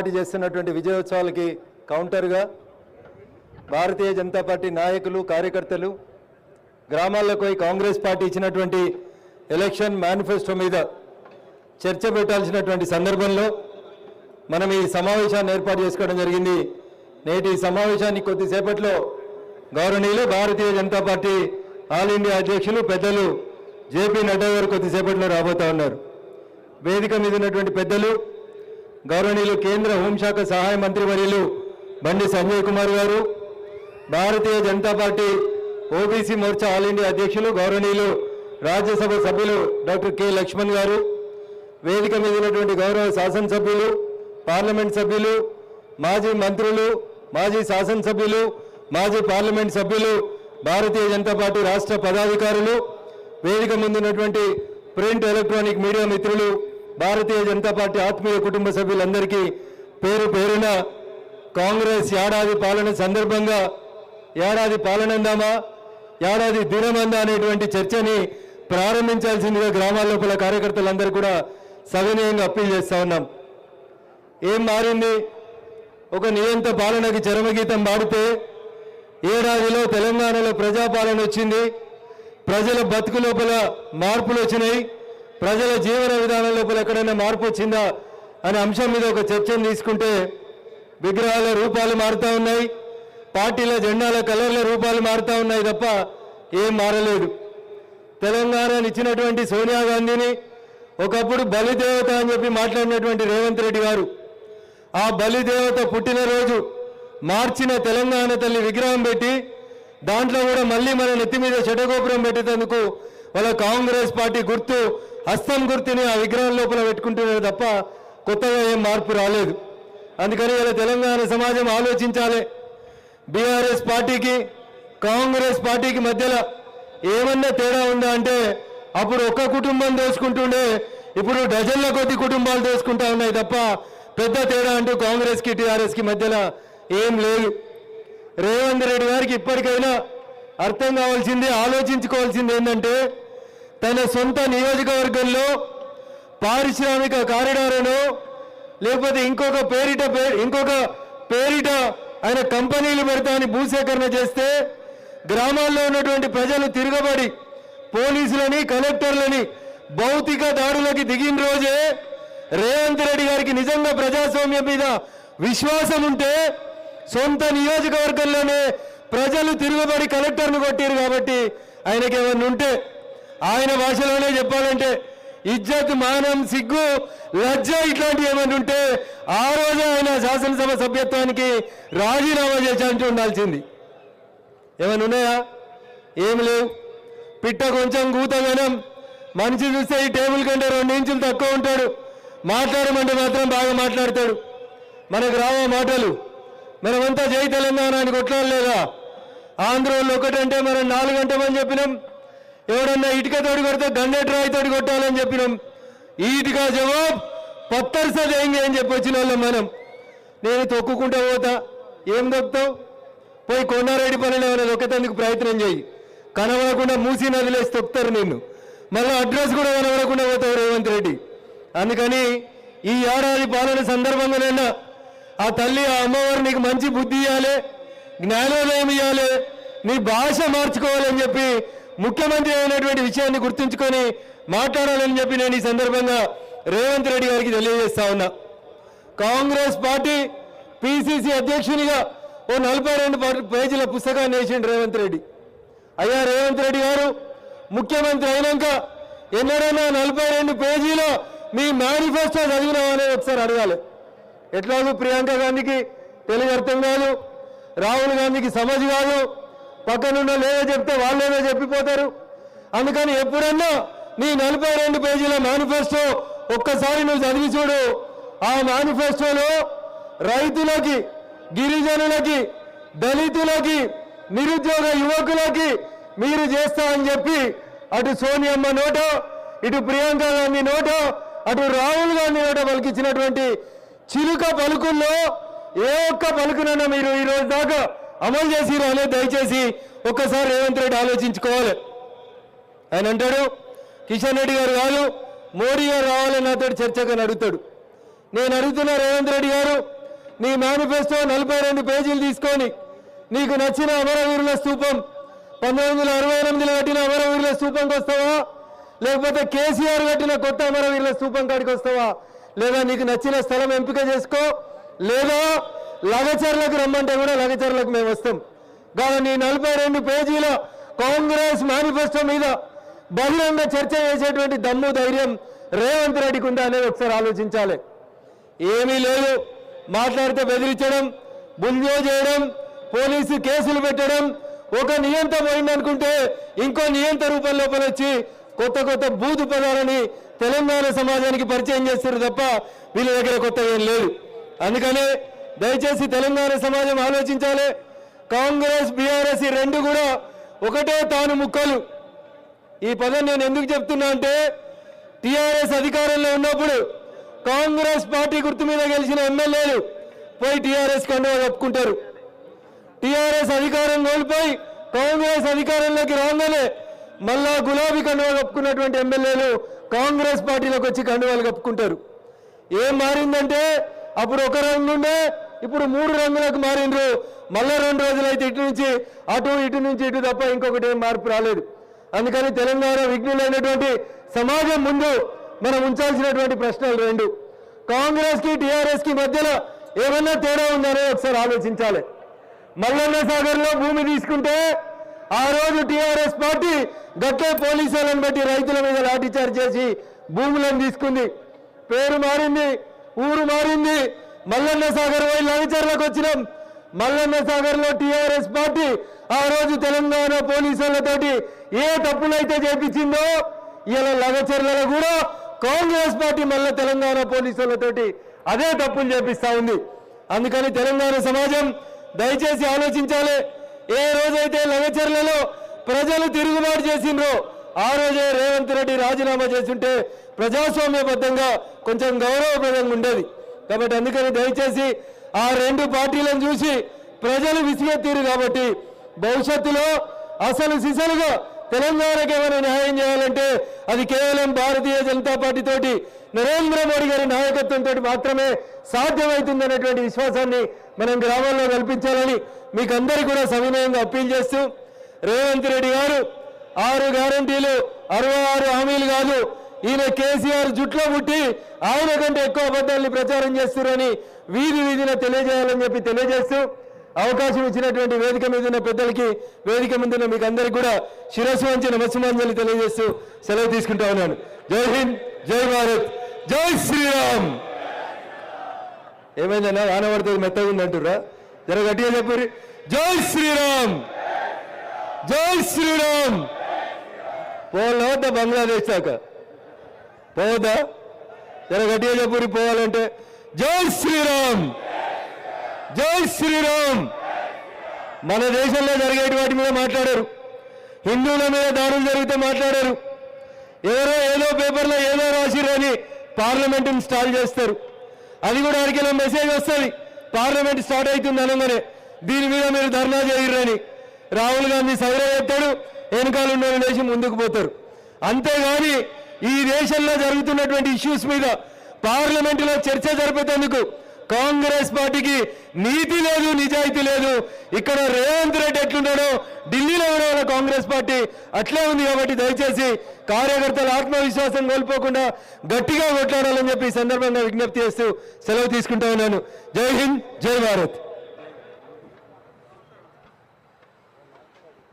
Party చేస్తున్నటువంటి విజయోత్సవాలకి కౌంటర్గా భారతీయ Janata party నాయకులు కార్యకర్తలు గ్రామాల్లోకి పోయి కాంగ్రెస్ పార్టీ ఇచ్చినటువంటి ఎలక్షన్ మేనిఫెస్టో మీద చర్చ పెట్టాల్సినటువంటి సందర్భంలో మనం ఈ సమావేశాన్ని ఏర్పాటు చేసుకోవడం జరిగింది. నేటి సమావేశానికి సమావేశాన్ని కొద్దిసేపట్లో గౌరవనీయులు Bharatiya Janata party all India అధ్యక్షులు పెద్దలు జేపీ నడ్డా గారు కొద్దిసేపట్లో రాబోతా ఉన్నారు. వేదిక మీద ఉన్నటువంటి పెద్దలు గౌరవనీయులు కేంద్ర హోంశాఖ సహాయ మంత్రి వర్యులు Bandi Sanjay Kumar garu Bharatiya Janata party OBC Morcha all India అధ్యక్షులు గౌరవనీయులు రాజ్యసభ సభ్యులు డాక్టర్ కె లక్ష్మణ్ గారు వేదిక మీద ఉన్నటువంటి గౌరవ శాసనసభ్యులు పార్లమెంట్ సభ్యులు మాజీ మంత్రులు మాజీ శాసనసభ్యులు మాజీ పార్లమెంట్ సభ్యులు భారతీయ జనతా పార్టీ రాష్ట్ర పదాధికారులు వేదిక ముందున్నటువంటి ప్రింట్ ఎలక్ట్రానిక్ మీడియా మిత్రులు భారతీయ జనతా పార్టీ ఆత్మీయ కుటుంబ సభ్యులందరికీ పేరు పేరున కాంగ్రెస్ ఏడాది పాలన సందర్భంగా ఏడాది పాలనందామా ఏడాది దినమందా అనేటువంటి చర్చని ప్రారంభించాల్సిందిగా గ్రామాల లోపల కార్యకర్తలందరూ కూడా సవినయంగా అప్పీల్ చేస్తా ఉన్నాం. ఏం మారింది? ఒక నియంత పాలనకి చరమగీతం పాడితే ఏడాదిలో తెలంగాణలో ప్రజాపాలన వచ్చింది. ప్రజల బతుకు లోపల మార్పులు వచ్చినాయి. ప్రజల జీవన విధానం లోపల ఎక్కడైనా మార్పు వచ్చిందా అనే అంశం మీద ఒక చర్చను తీసుకుంటే విగ్రహాల రూపాలు మారుతూ ఉన్నాయి పార్టీల జెండాల కలర్ల రూపాలు మారుతూ ఉన్నాయి తప్ప ఏం మారలేదు. తెలంగాణ ఇచ్చినటువంటి సోనియా గాంధీని ఒకప్పుడు బలిదేవత అని చెప్పి మాట్లాడినటువంటి రేవంత్ రెడ్డి గారు ఆ బలిదేవత పుట్టినరోజు మార్చిన తెలంగాణ తల్లి విగ్రహం పెట్టి దాంట్లో కూడా మళ్ళీ మన నెత్తి మీద చెటగోపురం పెట్టేందుకు వాళ్ళ కాంగ్రెస్ పార్టీ గుర్తు హస్తం గుర్తుని ఆ విగ్రహం లోపల పెట్టుకుంటున్నారు తప్ప కొత్తగా ఏం మార్పు రాలేదు. అందుకని ఇలా తెలంగాణ సమాజం ఆలోచించాలి. బీఆర్ఎస్ పార్టీకి కాంగ్రెస్ పార్టీకి మధ్యలో ఏమన్నా తేడా ఉందా అంటే అప్పుడు ఒక్క కుటుంబం దోచుకుంటుండే ఇప్పుడు డజన్ల కొద్ది కుటుంబాలు దోసుకుంటా ఉన్నాయి తప్ప పెద్ద తేడా అంటూ కాంగ్రెస్కి టీఆర్ఎస్కి మధ్యలో ఏం లేదు. రేవంత్ రెడ్డి గారికి ఇప్పటికైనా అర్థం కావాల్సింది ఆలోచించుకోవాల్సింది ఏంటంటే తన సొంత నియోజకవర్గంలో పారిశ్రామిక కారిడార్ను లేకపోతే ఇంకొక పేరిట ఇంకొక పేరిట ఆయన కంపెనీలు పెడతామని భూసేకరణ చేస్తే గ్రామాల్లో ఉన్నటువంటి ప్రజలు తిరగబడి పోలీసులని కలెక్టర్లని భౌతిక దాడులకి దిగిన రోజే రేవంత్ రెడ్డి గారికి నిజంగా ప్రజాస్వామ్యం మీద విశ్వాసం ఉంటే సొంత నియోజకవర్గంలోనే ప్రజలు తిరుగుబడి కలెక్టర్ను కొట్టారు కాబట్టి ఆయనకి ఏమన్నా ఉంటే ఆయన భాషలోనే చెప్పాలంటే ఇజ్జత్ మానం సిగ్గు లజ్జ ఇట్లాంటివి ఏమైనా ఉంటే ఆ రోజు ఆయన శాసనసభ సభ్యత్వానికి రాజీనామా చేశానికి ఉండాల్సింది. ఏమైనా ఉన్నాయా? ఏం లేవు. పిట్ట కొంచెం కూతగనం మనిషి చూస్తే ఈ టేబుల్ కంటే రెండు ఇంచులు తక్కువ ఉంటాడు. మాట్లాడమంటే మాత్రం బాగా మాట్లాడతాడు. మనకు రావా మాటలు? మనమంతా జై తెలంగాణ అని కొట్లాడలేదా? ఆంధ్రోళ్ళు ఒకటంటే మనం నాలుగు గంటమని చెప్పినాం. ఎవడన్నా ఇటుక తోడి కొడితే గండెట్ రాయి తోడి కొట్టాలని చెప్పినాం. ఈ జవాబ్ పత్తర్ సదేంగి అని చెప్పి వచ్చిన వాళ్ళం మనం. నేను తొక్కుకుంటా పోతా. ఏం దొక్కుతావు పోయి కొండారెడ్డి పనులు ఏమైనా దొక్కేందుకు ప్రయత్నం చేయి. కనబడకుండా మూసి నదిలేసి తొక్కుతారు నిన్ను. మళ్ళీ అడ్రస్ కూడా కనబడకుండా పోతావు రేవంత్ రెడ్డి. అందుకని ఈ ఏడాది పాలన సందర్భంగానైనా ఆ తల్లి ఆ అమ్మవారు నీకు మంచి బుద్ధి ఇవ్వాలి జ్ఞానోదయం ఇవ్వాలి నీ భాష మార్చుకోవాలని చెప్పి ముఖ్యమంత్రి అయినటువంటి విషయాన్ని గుర్తుంచుకొని మాట్లాడాలని చెప్పి నేను ఈ సందర్భంగా రేవంత్ రెడ్డి గారికి తెలియజేస్తా ఉన్నా. కాంగ్రెస్ పార్టీ పిసిసి అధ్యక్షునిగా ఓ నలభై రెండు పేజీల పుస్తకాన్ని వేసిండు రేవంత్ రెడ్డి. అయ్యా రేవంత్ రెడ్డి గారు ముఖ్యమంత్రి అయినాక ఎన్నడైనా నలభై రెండు పేజీలో మీ మేనిఫెస్టో చదివినామని ఒకసారి అడగాలి. ఎట్లాగో ప్రియాంక గాంధీకి తెలుగు అర్థం కాదు రాహుల్ గాంధీకి సమజ్ కాదు పక్కనున్న లేదో చెప్తే వాళ్ళేదో చెప్పిపోతారు. అందుకని ఎప్పుడన్నా నీ నలభై రెండు పేజీల మేనిఫెస్టో ఒక్కసారి నువ్వు చదివి చూడు. ఆ మేనిఫెస్టోలో రైతులకి గిరిజనులకి దళితులకి నిరుద్యోగ యువకులకి మీరు చేస్తా అని చెప్పి అటు సోనియమ్మ నోటో ఇటు ప్రియాంక గాంధీ నోటో అటు రాహుల్ గాంధీ నోటో పలికిచ్చినటువంటి చిలుక పలుకుల్లో ఏ ఒక్క పలుకునన్నా మీరు ఈరోజు దాకా అమలు చేసిరు అనేది దయచేసి ఒక్కసారి రేవంత్ రెడ్డి ఆలోచించుకోవాలి. ఆయన అంటాడు కిషన్ రెడ్డి గారు కాదు మోడీ గారు రావాలని నాతో చర్చగా అడుగుతాడు నేను అడుగుతున్న రేవంత్ రెడ్డి గారు నీ మేనిఫెస్టో నలభై రెండు పేజీలు తీసుకొని నీకు నచ్చిన అమరవీరుల స్తూపం పంతొమ్మిది వందల అరవై ఎనిమిదిలో కట్టిన అమరవీరుల స్తూపంకి వస్తావా? లేకపోతే కేసీఆర్ కట్టిన కొత్త అమరవీరుల స్తూపం కాడికి వస్తావా? లేదా నీకు నచ్చిన స్థలం ఎంపిక చేసుకో? లేదా లగచర్లకు రమ్మంటే కూడా లగచర్లకు మేము వస్తాం. కాబట్టి నలభై రెండు పేజీల కాంగ్రెస్ మేనిఫెస్టో మీద బహిరంగ చర్చ చేసేటువంటి దమ్ము ధైర్యం రేవంత్ రెడ్డికి ఉందా అనేది ఒకసారి ఆలోచించాలి. ఏమీ లేదు. మాట్లాడితే బెదిరించడం బుల్జో చేయడం పోలీసు కేసులు పెట్టడం ఒక నియంత పోయిందనుకుంటే ఇంకో నియంత రూపం లోపల వచ్చి కొత్త కొత్త బూతు పదాలని తెలంగాణ సమాజానికి పరిచయం చేస్తారు తప్ప వీళ్ళ దగ్గర కొత్త ఏం లేదు. అందుకనే దయచేసి తెలంగాణ సమాజం ఆలోచించాలి. కాంగ్రెస్ బీఆర్ఎస్ ఈ రెండు కూడా ఒకటే తాను ముక్కలు. ఈ పదం నేను ఎందుకు చెప్తున్నా అంటే టీఆర్ఎస్ అధికారంలో ఉన్నప్పుడు కాంగ్రెస్ పార్టీ గుర్తు మీద గెలిచిన ఎమ్మెల్యేలు పోయి టీఆర్ఎస్ కండువా కప్పుకుంటారు. టీఆర్ఎస్ అధికారం కోల్పోయి కాంగ్రెస్ అధికారంలోకి రాగానే మళ్ళా గులాబీ కండువా కప్పుకున్నటువంటి ఎమ్మెల్యేలు కాంగ్రెస్ పార్టీలోకి వచ్చి కండువాలు కప్పుకుంటారు. ఏం మారిందంటే అప్పుడు ఒక రంగు ఉండే ఇప్పుడు మూడు రంగులకు మారిండ్రు. మళ్ళీ రెండు రోజులైతే ఇటు నుంచి అటు ఇటు నుంచి ఇటు తప్ప ఇంకొకటి ఏం మార్పు రాలేదు. అందుకని తెలంగాణ విఘ్నులైనటువంటి సమాజం ముందు మనం ఉంచాల్సినటువంటి ప్రశ్నలు రెండు. కాంగ్రెస్కి టిఆర్ఎస్కి మధ్యలో ఏమన్నా తేడా ఉందనే ఒకసారి ఆలోచించాలి. మల్లన్న సాగర్లో భూమి తీసుకుంటే ఆ రోజు టిఆర్ఎస్ పార్టీ గట్టే పోలీసులను బట్టి రైతుల మీద లాఠీచార్జ్ చేసి భూములను తీసుకుంది. పేరు మారింది ఊరు మారింది మల్లన్న సాగర్ పోయి లవిచర్లకు వచ్చినాం. మల్లన్న సాగర్లో టిఆర్ఎస్ పార్టీ ఆ రోజు తెలంగాణ పోలీసులతోటి ఏ తప్పులైతే చేపించిందో ఇలా లగచర్లలో కూడా కాంగ్రెస్ పార్టీ మళ్ళీ తెలంగాణ పోలీసులతోటి అదే తప్పులు చేపిస్తా ఉంది. అందుకని తెలంగాణ సమాజం దయచేసి ఆలోచించాలి. ఏ రోజైతే లగచర్లలో ప్రజలు తిరుగుబాటు చేసిండ్రో ఆ రోజే రేవంత్ రెడ్డి రాజీనామా చేస్తుంటే ప్రజాస్వామ్యబద్ధంగా కొంచెం గౌరవప్రదంగా ఉండేది. కాబట్టి అందుకని దయచేసి ఆ రెండు పార్టీలను చూసి ప్రజలు విసిగెత్తారు కాబట్టి భవిష్యత్తులో అసలు సిసలుగా తెలంగాణకి ఏమైనా న్యాయం చేయాలంటే అది కేవలం భారతీయ జనతా పార్టీ తోటి నరేంద్ర మోడీ గారి నాయకత్వంతో మాత్రమే సాధ్యమవుతుందనేటువంటి విశ్వాసాన్ని మనం గ్రామాల్లో కల్పించాలని మీకు అందరికీ కూడా సవినయంగా అప్పీల్ చేస్తూ రేవంత్ రెడ్డి గారు ఆరు గ్యారంటీలు అరవై ఆరు హామీలు కాదు ఈయన కేసీఆర్ జుట్లో పుట్టి ఆయన కంటే ఎక్కువ అబద్ధాలని ప్రచారం చేస్తున్నారని వీధి వీధిన తెలియజేయాలని చెప్పి తెలియజేస్తూ అవకాశం ఇచ్చినటువంటి వేదిక మీద ఉన్న పెద్దలకి వేదిక మీద ఉన్న మీకు అందరికీ కూడా శిరస్సు వంచి నమస్సుమాంజలి తెలియజేస్తూ సెలవు తీసుకుంటా ఉన్నాను. జై హింద్ జై భారత్ జై శ్రీరామ్! ఏమైందన్నా? వాన మెత్త మెత్తగా ఉందంటురా జర గట్టిగా చెప్పారు జై శ్రీరామ్! జై శ్రీరామ్! పోలవద్దా బంగ్లాదేశ్ దాకా. పోవద్దా జర గట్టిగా చెప్పుకుని పోవాలంటే. జై శ్రీరామ్! జై శ్రీరామ్! మన దేశంలో జరిగేటి వాటి మీద మాట్లాడారు. హిందువుల మీద దాడులు జరిగితే మాట్లాడారు. ఎవరో ఏదో పేపర్లో ఏదో రాసిరని పార్లమెంటుని స్టార్ట్ చేస్తారు. అది కూడా అడిగిన మెసేజ్ వస్తుంది. పార్లమెంట్ స్టార్ట్ అవుతుంది అనగానే దీని మీద మీరు ధర్నా చేయరని రాహుల్ గాంధీ సైరా చెప్తాడు వెనకాల ఉన్న లేచి ముందుకు పోతారు. అంతేగాని ఈ దేశంలో జరుగుతున్నటువంటి ఇష్యూస్ మీద పార్లమెంటులో చర్చ జరిపేందుకు కాంగ్రెస్ పార్టీకి నీతి లేదు నిజాయితీ లేదు. ఇక్కడ రేవంత్ రెడ్డి ఎట్లున్నాడో ఢిల్లీలో ఉన్న కాంగ్రెస్ పార్టీ అట్లే ఉంది కాబట్టి దయచేసి కార్యకర్తలు ఆత్మవిశ్వాసం కోల్పోకుండా గట్టిగా కొట్లాడాలని చెప్పి ఈ సందర్భంగా విజ్ఞప్తి చేస్తూ సెలవు తీసుకుంటా ఉన్నాను. జై హింద్ జై భారత్.